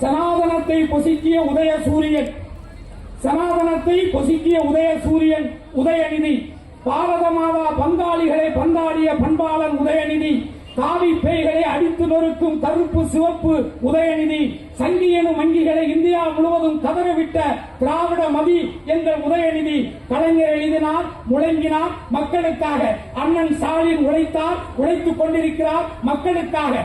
சனாதனத்தை பொசுக்கிய உதய சூரியன். சனாதனத்தை பொசுக்கிய உதய சூரியன் உதயநிதி. பாரத மாதா பங்காளிகளை பந்தாடிய பண்பாளன் உதயநிதி. காவி பேய்களை அடித்து நொறுக்கும் கருப்பு சிவப்பு உதயநிதி. சங்கியனும் வங்கிகளை இந்தியா முழுவதும் கதறவிட்ட திராவிட மதி எங்கள் உதயநிதி. கலைஞர் எழுதினார் முழங்கினார் மக்களுக்காக. அண்ணன் ஸ்டாலின் உழைத்தார் உழைத்துக் கொண்டிருக்கிறார் மக்களுக்காக.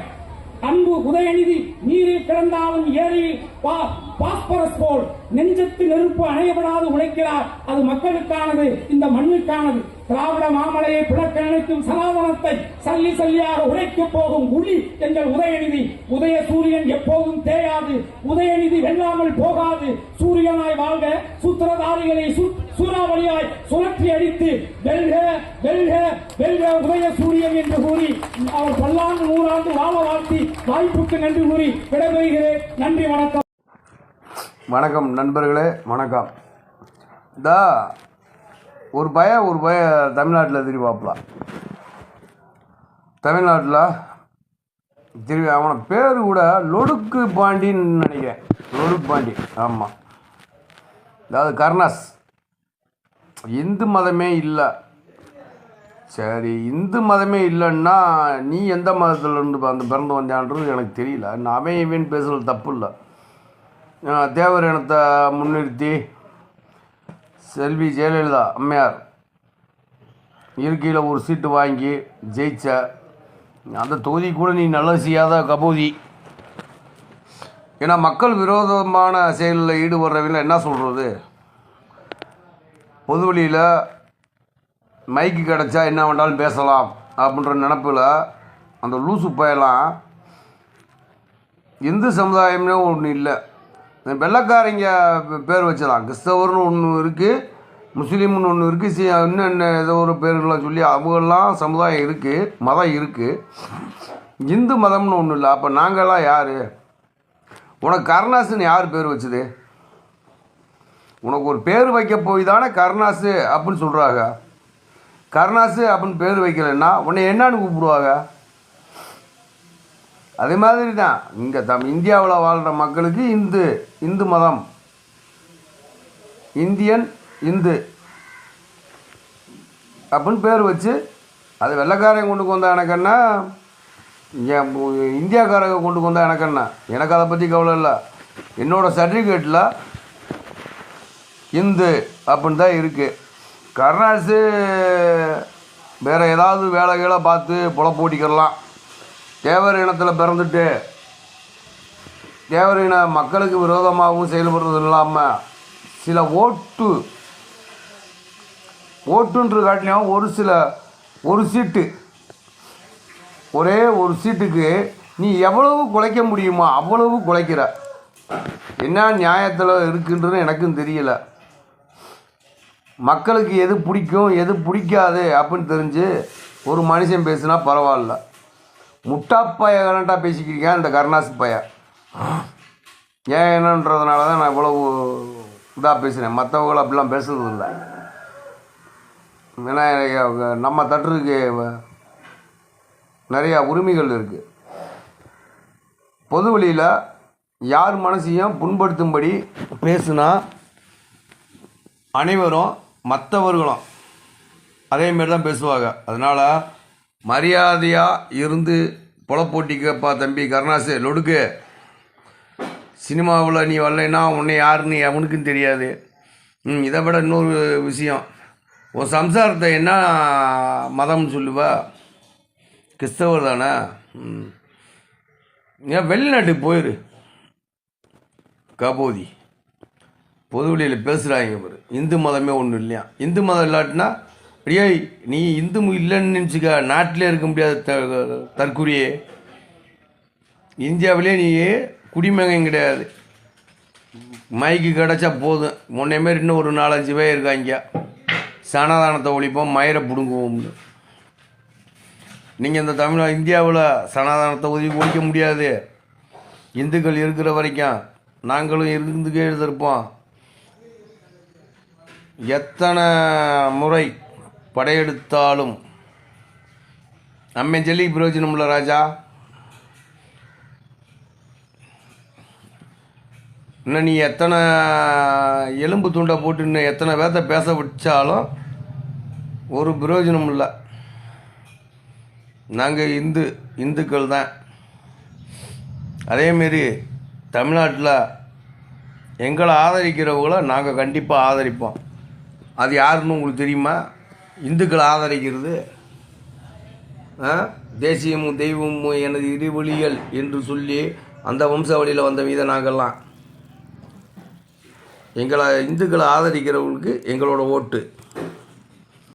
அன்பு உதயநிதி நீரில் கிடந்தாலும் ஏரியில் பா- பாஸ்பரஸ் போல் நெஞ்சத்து நெருப்பு அணையப்படாது உழைக்கிறார். அது மக்களுக்கானது இந்த மண்ணுக்கானது. திராவிட மாமலையை பிளக்க நினைக்கும் சனாதனத்தை சல்லி சல்லியாக உழைக்கப் போகும் உளி எங்கள் உதயநிதி. உதய சூரியன் எப்போதும் தேயாது. உதயநிதி வெல்லாமல் போகாது. சூரியனாய் வாழ்க. சூத்திரதாரிகளை சு- சூறாவளியாய் சுழற்றி அடித்து வெல்க வெல்க வெல்க உதய சூரியன் என்று கூறி அவர் பல்லாண்டு நூறாண்டு வாழ வாழ்த்தி வாய்ப்புக்கு நன்றி கூறி விடைபெறுகிறேன். நன்றி வணக்கம். வணக்கம் நண்பர்களே வணக்கம். தா ஒரு பய ஒரு பய தமிழ்நாட்டில் திரிவாப்புல தமிழ்நாட்டில் திரும்பி அவனை பேர் கூட லொடுக்கு பாண்டின்னு நினைக்கிறேன். லொடுக்கு பாண்டி ஆமாம் அதாவது கர்ணாஸ். இந்து மதமே இல்லை. சரி இந்து மதமே இல்லைன்னா நீ எந்த மதத்துலேருந்து இருந்து பிறந்து வந்தான்றது எனக்கு தெரியல. நான் அவன் இவன் பேசுகிறது தப்பு இல்லை. தேவர் இனத்தை முன்னிறுத்தி செல்வி ஜெயலலிதா அம்மையார். இருக்கையில் ஒரு சீட்டு வாங்கி ஜெயிச்ச. அந்த தொகுதி கூட நீ நல்ல செய்யாத கபூதி. ஏன்னா மக்கள் விரோதமான செயலில் ஈடுபடுறவங்கள என்ன சொல்கிறது பொதுவெளியில் மைக்கு கிடச்சா என்ன வேண்டாலும் பேசலாம் அப்படின்ற நினப்பில் அந்த லூசு பயலாம் இந்து சமுதாயம்னே ஒன்று இல்லை. வெள்ளைக்காரங்க பேர் வச்சலாம். கிறிஸ்தவர்னு ஒன்று இருக்குது முஸ்லீம்னு ஒன்று இருக்குது சி இன்னும் என்ன ஏதோ ஒரு பேர்கள்லாம் சொல்லி அவங்கெல்லாம் சமுதாயம் இருக்குது மதம் இருக்குது இந்து மதம்னு ஒன்றும் இல்லை. அப்போ நாங்கள்லாம் யார்? உனக்கு கருணாசுன்னு யார் பேர் வச்சது? உனக்கு ஒரு பேர் வைக்க போய் தானே கருணாசு அப்படின்னு சொல்கிறாங்க கருணாசு அப்படின்னு பேர் வைக்கலைன்னா உன்னை என்னன்னு கூப்பிடுவாங்க? அதே மாதிரி தான் இங்கே தம் இந்தியாவில் வாழ்கிற மக்களுக்கு இந்து இந்து மதம். இந்தியன் இந்து. அப்படின்னு பேர் வச்சு அது வெள்ளைக்காரன் கொண்டு வந்தா எனக்குன்னா இந்தியாக்காரங்க கொண்டு வந்தா எனக்குன்னா எனக்கு அதை பற்றி கவலை இல்லை. என்னோடய சர்டிஃபிகேட்டில் இந்து அப்படின்னு தான் இருக்குது கருணாசு வேறு ஏதாவது வேலைகளை பார்த்து பொழப்பு தேவர் இனத்தில் பிறந்துட்டு தேவர் இன மக்களுக்கு விரோதமாகவும் செயல்படுறது இல்லாமல் சில ஓட்டு ஓட்டுன்ற காட்டிலையும் ஒரு சில ஒரு சீட்டு. ஒரே ஒரு சீட்டுக்கு நீ எவ்வளவு குலைக்க முடியுமோ அவ்வளவு குலைக்கிற. என்ன நியாயத்தில் இருக்குன்றது எனக்கும் தெரியல. மக்களுக்கு எது பிடிக்கும் எது பிடிக்காது அப்படின்னு தெரிஞ்சு ஒரு மனுஷன் பேசுனா பரவாயில்ல. முட்டாப்பைய கரண்டா பேசிக்கிறீங்க இந்த கருணாசி பைய. ஏன் என்னன்றதுனால தான் நான் இவ்வளவு இதாக பேசுகிறேன் மற்றவங்கள அப்படிலாம் பேசுறது இல்லை ஏன்னா நம்ம தட்டுறதுக்கு நிறையா உரிமைகள் இருக்குது பொது வழியில் யார் மனசையும் புண்படுத்தும்படி பேசுனா அனைவரும் மற்றவர்களும் அதேமாரி தான் பேசுவாங்க. அதனால் மரியாதையாக இருந்து புலப்போட்டிக்கப்பா தம்பி கருணாசு லொடுக்கு. சினிமாவில் நீ வரலைன்னா உன்னை யாருன்னு அவனுக்கும் தெரியாது. ம் இதை விட இன்னொரு விஷயம். உன் சம்சாரத்தை என்ன மதம்னு சொல்லுவா? கிறிஸ்தவர் தானே? ம். ஏன் வெளிநாட்டுக்கு போயிரு. கபோதி. பொதுவெளியில் பேசுகிறாங்க பாரு இந்து மதமே ஒன்றும் இல்லையா? இந்து மதம் இல்லாட்டினா அப்படியே நீ இந்து இல்லைன்னு நினச்சிக்க நாட்டிலே இருக்க முடியாத த தற்குறியே. இந்தியாவிலே நீ குடிமகன் கிடையாது. மைக்கு கிடச்சா போதும். முன்னே மாரி இன்னும் ஒரு நாலஞ்சு பேர் இருக்காங்க. சனாதானத்தை ஒழிப்போம் மயிரை பிடுங்குவோம்னு. நீங்கள் இந்த தமிழ் இந்தியாவில் சனாதானத்தை ஒதுக்கி ஒழிக்க முடியாது. இந்துக்கள் இருக்கிற வரைக்கும் நாங்களும் இருந்து இருப்போம் எத்தனை முறை படையெடுத்தாலும். நம்ம சொல்லி பிரயோஜனம் இல்லை ராஜா. இன்னும் நீ எத்தனை எலும்பு துண்டை போட்டு இன்னும் எத்தனை பேர்த்த பேச வச்சாலும் ஒரு பிரயோஜனம் இல்லை. நாங்கள் இந்து இந்துக்கள் தான். அதேமாரி தமிழ்நாட்டில் எங்களை ஆதரிக்கிறவங்கள நாங்கள் கண்டிப்பாக ஆதரிப்போம். அது யாருன்னு உங்களுக்கு தெரியுமா? இந்துக்களை ஆதரிக்கிறது. தேசியமும் தெய்வமும் எனது இருவழிகள் என்று சொல்லி அந்த வம்சாவளியில் வந்த மீத நாங்கள்லாம் எங்களை இந்துக்களை ஆதரிக்கிறவங்களுக்கு எங்களோட ஓட்டு.